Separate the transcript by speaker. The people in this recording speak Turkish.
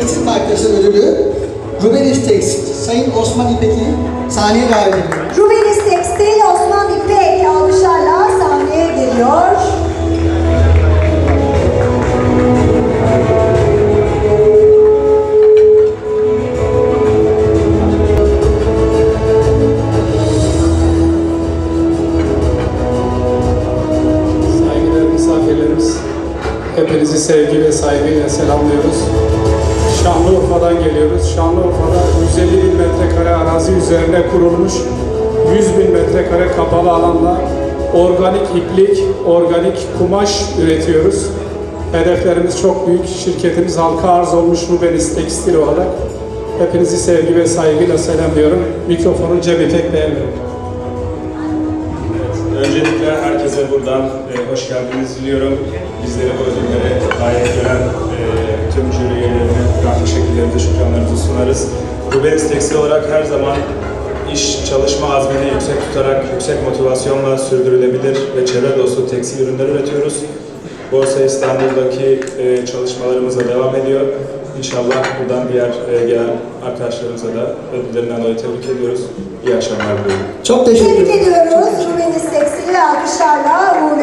Speaker 1: Tekstil Markası Ödülü Rubenis Tekstil Sayın Osman İpek'i sahneye davet ediyorum.
Speaker 2: Hepinizi sevgi ve saygıyla selamlıyoruz. Şanlıurfa'dan geliyoruz. Şanlıurfa'da 150 bin metrekare arazi üzerine kurulmuş 100 bin metrekare kapalı alanda organik iplik, organik kumaş üretiyoruz. Hedeflerimiz çok büyük. Şirketimiz halka arz olmuş Rubenis Tekstil olarak. Hepinizi sevgi ve saygıyla selamlıyorum. Mikrofonu Cem İpek Bey'e veriyorum.
Speaker 3: Öncelikle herkese buradan e, hoş geldiniz diliyorum. Bizleri bu ödüllere layık gören e, tüm jüri üyelerine farklı şekillerde şükranlarımızı sunarız. Rubenis Tekstil olarak her zaman iş çalışma azmini yüksek tutarak, yüksek motivasyonla sürdürülebilir ve çevre dostu tekstil ürünler üretiyoruz. Borsa İstanbul'daki e, çalışmalarımıza devam ediyor. İnşallah buradan diğer e, gelen arkadaşlarımıza da ödüllerinden dolayı tebrik ediyoruz. İyi akşamlar diliyorum.
Speaker 1: Çok teşekkür ederim.
Speaker 4: ediyoruz. Tekstil'i alkışlarla uğurluyoruz